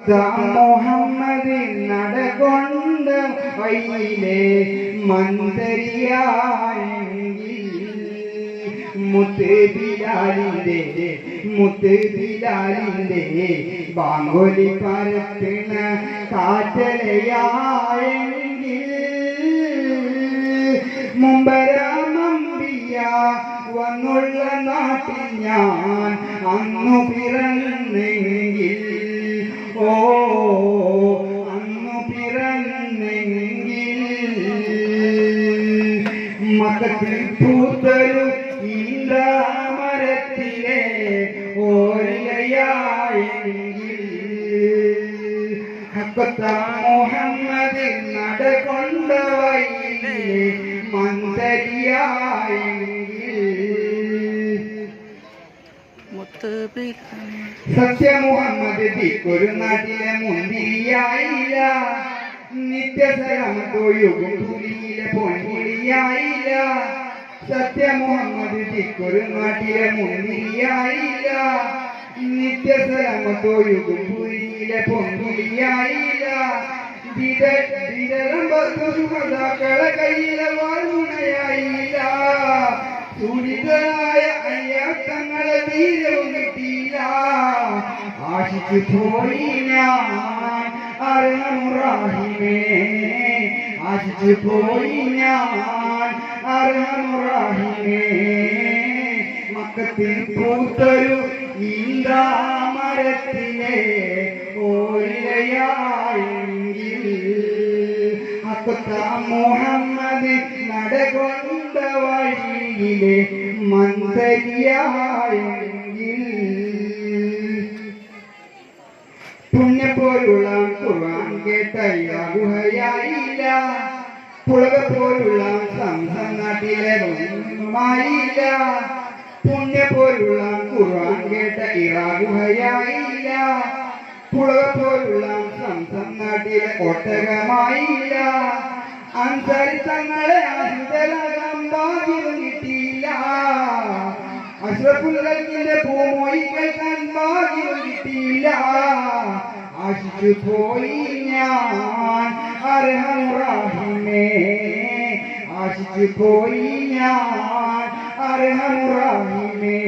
മുഹമ്മദ് നടകൊണ്ട വഴിയിലെ മന്ദരിയായെങ്കിൽ മുത്ത് ബിലാലിന്റെ മുത്ത് ബിലാലിന്റെ ബാങ്കോലി കാറ്റലയായെങ്കിൽ മുമ്പരാമമ്പിയ വന്നുള്ള നാട്ടിൽ ഞാൻ അന്നു പിറന്നെങ്കിൽ ഓ അന്നു പിറന്നെങ്കിൽ മകത്തിൽ പൂത്തൊരു ഈന്താമരത്തിലെ ഓരയായെങ്കിൽ ഹക്കത്ത മുഹമ്മദ് നടകൊണ്ട വഴിയിലെ മന്ദരിയായെങ്കിൽ മുത്ത് സത്യ മുഹമ്മദ് ദിക്കൊരു നാട്ടിലെ മുന്തിരിയായില്ല നിത്യസലാമത്തോയുഗം പുലിയിലെ പൊൻകിളിയായില്ല സത്യ മുഹമ്മദ് ദിക്കൊരു നാട്ടിലെ മുന്തിരിയായില്ല നിത്യസലാമത്തോയുഗം പുലിയിലെ പൊൻകിളിയായില്ല വിരളമ്പത്തുകളെ കയ്യിലെ വാഴുണയായില്ല സുരിതരായ വീരവും കിട്ടിയില്ല. ആശിച്ചു പോയി ഞാൻ അർഹമുറാഹിമേ ആശിച്ചു പോയി ഞാൻ അർഹമുറാഹിമേ മക്കത്തിൽ പൂത്തൊരു ഈന്താമരത്തിലെ ഓരയായെങ്കിൽ അക്കത്ത മുഹമ്മദ് നടകൊണ്ട വഴിയിലെ മന്ദരിയായെങ്കിൽ പുണ്യപോലുള്ള ഖുർആൻ കേട്ട ഗുഹയായില്ല. പുളക പോലുള്ള സംസം നാട്ടിലെ ഒന്നുമായില്ല. പുണ്യ പോലുള്ള ഖുർആൻ കേട്ട ഇറാഗുഹയായില്ല പുളക പോലുള്ള സംസം നാട്ടിലെ ഒട്ടകമായില്ല. അഞ്ചരി തങ്ങളെ ആഹിതലാകാൻ ഭാഗ്യം കിട്ടിയില്ല. അഷ്റഫുൽഖൽക്കിന്റെ പൂമൊഴി കേൾക്കാൻ ഭാഗ്യം കിട്ടിയില്ല. ആശിച്ചു പോയി ഞാൻ അർഹമുറാഹിമേ ആശിച്ചു പോയി ഞാൻ അർഹമുറാഹിമേ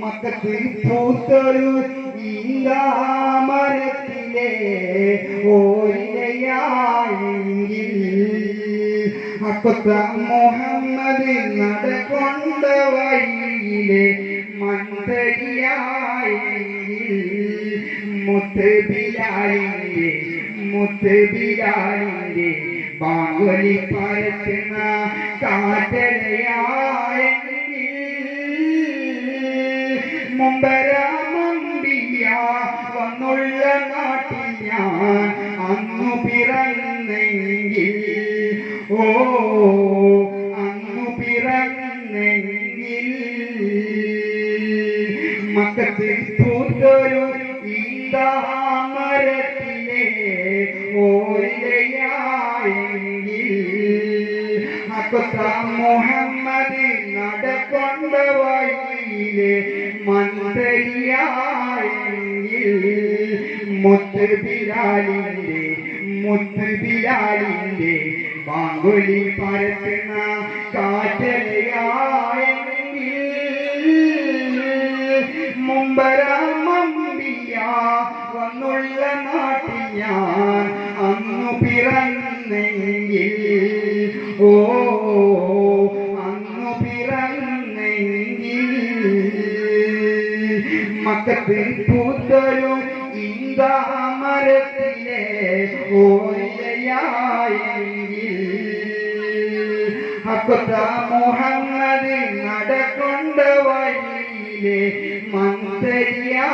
മക്കത്തിൽ പൂത്തൊരു ഈന്താമരത്തിലെ ഓരിലയായെങ്കിൽ അക്കൊത്ത മുഹമ്മദ് നടകൊണ്ട വഴിയിലെ മന്ദരിയായെങ്കിൽ മുത്ത് ബിലാലിന്റെ മുത്ത് ബിലാലിന്റെ ബാങ്കുലി പരത്തുന്ന കാറ്റലയായെങ്കിൽ മുമ്പരാമമ്പിയ വന്നുള്ള നാട്ടിൽ ഞാൻ അന്നു പിറന്നെങ്കിൽ അന്നു പിറന്നെങ്കിൽ മക്കത്തിൽ പൂത്തൊരു ഈന്താമരത്തിലെ ഓരയായെങ്കിൽ അക്കൊത്ത മുഹമ്മദ് നടക്കൊണ്ട വഴിയിലെ മന്ദരിയായെങ്കിൽ മുത്ത് ബിലാലിന്റെ മുത്ത് ബിലാലിന്റെ ബാങ്കുലി പരത്തുന്ന കാറ്റലയായെങ്കിൽ മുമ്പരാമമ്പിയ വന്നുള്ള നാട്ടിൽ ഞാൻ അന്നു പിറന്നെങ്കിൽ. ഓ അന്നു പിറന്നെങ്കിൽ. മക്കത്തിൽ പൂത്തൊരു ഈന്താമരത്തിലെ ഓരയായെങ്കിൽ മുഹമ്മദ് നടക്കൊണ്ട വഴിയിലെ മന്ദരിയാ